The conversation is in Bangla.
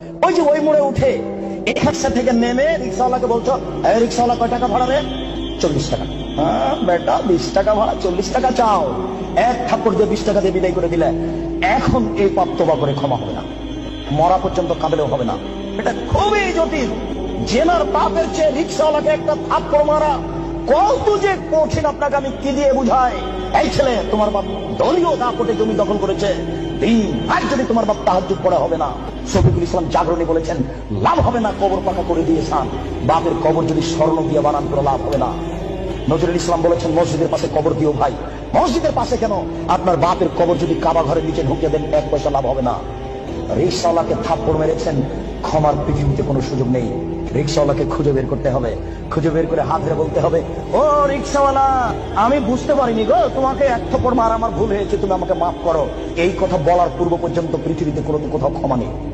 ওই যে ওই মোড়ে উঠে এখানসা থেকে নেমে রিক্সাওয়ালাকে বলছো রিক্সাওয়ালা কয় টাকা ভাড়া রে? চল্লিশ টাকা। হ্যাঁ বেটা, বিশ টাকা ভাড়া, চল্লিশ টাকা চাও। এক ঠাকুর দিয়ে বিশ টাকা দিয়ে বিদায় করে দিলে এখন এই পাপ তোবা করে ক্ষমা হবে না। মরা পর্যন্ত কাঁদলেও হবে না। এটা খুবই জটিল। জেনার বাপের চেয়ে রিক্সাওয়ালাকে একটা থাপ্পড় মারা কত যে কঠিন আপনাকে আমি কি দিয়ে এই ছেলে, তোমার বাপ দলীয় জমি দখল করেছে। আর যদি তোমার বাপ হবে না, শফিকুল ইসলাম জাগরণী বলেছেন, লাভ হবে না, কবর পাকা করে দিয়েছেন বাপের কবর যদি স্বর্ণ দিয়ে বানান করে লাভ হবে না। নজরুল ইসলাম বলেছেন, মসজিদের পাশে কবর দিও ভাই। মসজিদের পাশে কেন? আপনার বাপের কবর যদি কাবা ঘরের নিচে ঢুকিয়ে দেন, এক পয়সা লাভ হবে না। রিক্সাওয়ালাকে থাপ্পড় মেরেছেন। ক্ষমার পৃথিবীতে কোনো সুযোগ নেই। রিক্সাওয়ালাকে খুঁজে বের করতে হবে। খুঁজে বের করে হাত ধরে বলতে হবে, ও রিক্সাওয়ালা আমি বুঝতে পারিনি গো, তোমাকে এক থাপ্পড় মার আমার ভুল হয়েছে, তুমি আমাকে মাফ করো। এই কথা বলার পূর্ব পর্যন্ত পৃথিবীতে কোনো কোথাও ক্ষমা নেই।